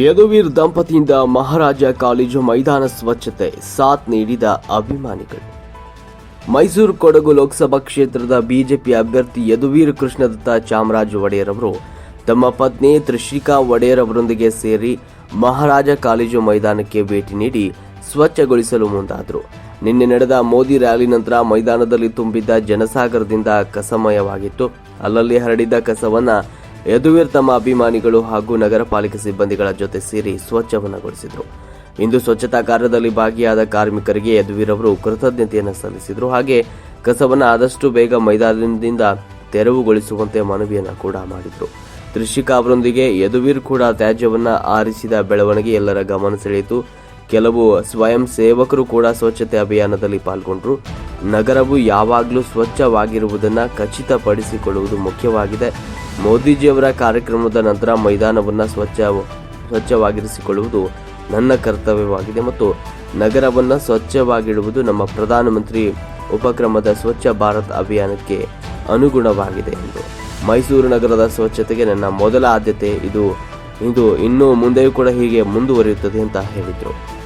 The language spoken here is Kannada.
ಯದುವೀರ್ ದಂಪತಿಯಿಂದ ಮಹಾರಾಜ ಕಾಲೇಜು ಮೈದಾನ ಸ್ವಚ್ಛತೆ, ಸಾಥ್ ನೀಡಿದ ಅಭಿಮಾನಿಗಳು. ಮೈಸೂರು ಕೊಡಗು ಲೋಕಸಭಾ ಕ್ಷೇತ್ರದ ಬಿಜೆಪಿ ಅಭ್ಯರ್ಥಿ ಯದುವೀರ್ ಕೃಷ್ಣದತ್ತ ಚಾಮರಾಜ ಒಡೆಯರ್ ಅವರು ತಮ್ಮ ಪತ್ನಿ ತ್ರಿಷಿಕಾ ಒಡೆಯರ್ ಅವರೊಂದಿಗೆ ಸೇರಿ ಮಹಾರಾಜ ಕಾಲೇಜು ಮೈದಾನಕ್ಕೆ ಭೇಟಿ ನೀಡಿ ಸ್ವಚ್ಛಗೊಳಿಸಲು ಮುಂದಾದರು. ನಿನ್ನೆ ನಡೆದ ಮೋದಿ ರ್ಯಾಲಿ ನಂತರ ಮೈದಾನದಲ್ಲಿ ತುಂಬಿದ್ದ ಜನಸಾಗರದಿಂದ ಕಸಮಯವಾಗಿತ್ತು. ಅಲ್ಲಲ್ಲಿ ಹರಡಿದ್ದ ಕಸವನ್ನ ಯದುವೀರ್ ತಮ್ಮ ಅಭಿಮಾನಿಗಳು ಹಾಗೂ ನಗರ ಪಾಲಿಕೆ ಸಿಬ್ಬಂದಿಗಳ ಜೊತೆ ಸೇರಿ ಸ್ವಚ್ಛವನ್ನಗೊಳಿಸಿದರು ಇಂದು ಸ್ವಚ್ಛತಾ ಕಾರ್ಯದಲ್ಲಿ ಭಾಗಿಯಾದ ಕಾರ್ಮಿಕರಿಗೆ ಯದುವೀರ್ ಅವರು ಕೃತಜ್ಞತೆಯನ್ನು ಸಲ್ಲಿಸಿದರು. ಹಾಗೆ ಕಸವನ್ನು ಆದಷ್ಟು ಬೇಗ ಮೈದಾನದಿಂದ ತೆರವುಗೊಳಿಸುವಂತೆ ಮನವಿಯನ್ನು ಕೂಡ ಮಾಡಿದರು. ತ್ರಿಷಿಕಾ ಅವರೊಂದಿಗೆ ಯದುವೀರ್ ಕೂಡ ತ್ಯಾಜ್ಯವನ್ನು ಆರಿಸಿದ ಬೆಳವಣಿಗೆ ಎಲ್ಲರ ಗಮನ ಸೆಳೆಯಿತು. ಕೆಲವು ಸ್ವಯಂ ಸೇವಕರು ಕೂಡ ಸ್ವಚ್ಛತೆ ಅಭಿಯಾನದಲ್ಲಿ ಪಾಲ್ಗೊಂಡರು. ನಗರವು ಯಾವಾಗಲೂ ಸ್ವಚ್ಛವಾಗಿರುವುದನ್ನು ಖಚಿತಪಡಿಸಿಕೊಳ್ಳುವುದು ಮುಖ್ಯವಾಗಿದೆ. ಮೋದಿಜಿಯವರ ಕಾರ್ಯಕ್ರಮದ ನಂತರ ಮೈದಾನವನ್ನು ಸ್ವಚ್ಛ, ಸ್ವಚ್ಛವಾಗಿರಿಸಿಕೊಳ್ಳುವುದು ನನ್ನ ಕರ್ತವ್ಯವಾಗಿದೆ ಮತ್ತು ನಗರವನ್ನು ಸ್ವಚ್ಛವಾಗಿಡುವುದು ನಮ್ಮ ಪ್ರಧಾನಮಂತ್ರಿ ಉಪಕ್ರಮದ ಸ್ವಚ್ಛ ಭಾರತ್ ಅಭಿಯಾನಕ್ಕೆ ಅನುಗುಣವಾಗಿದೆ ಎಂದು. ಮೈಸೂರು ನಗರದ ಸ್ವಚ್ಛತೆಗೆ ನನ್ನ ಮೊದಲ ಆದ್ಯತೆ ಇದು. ಇದು ಇನ್ನೂ ಮುಂದೆಯೂ ಕೂಡ ಹೀಗೆ ಮುಂದುವರಿಯುತ್ತದೆ ಅಂತ ಹೇಳಿದರು.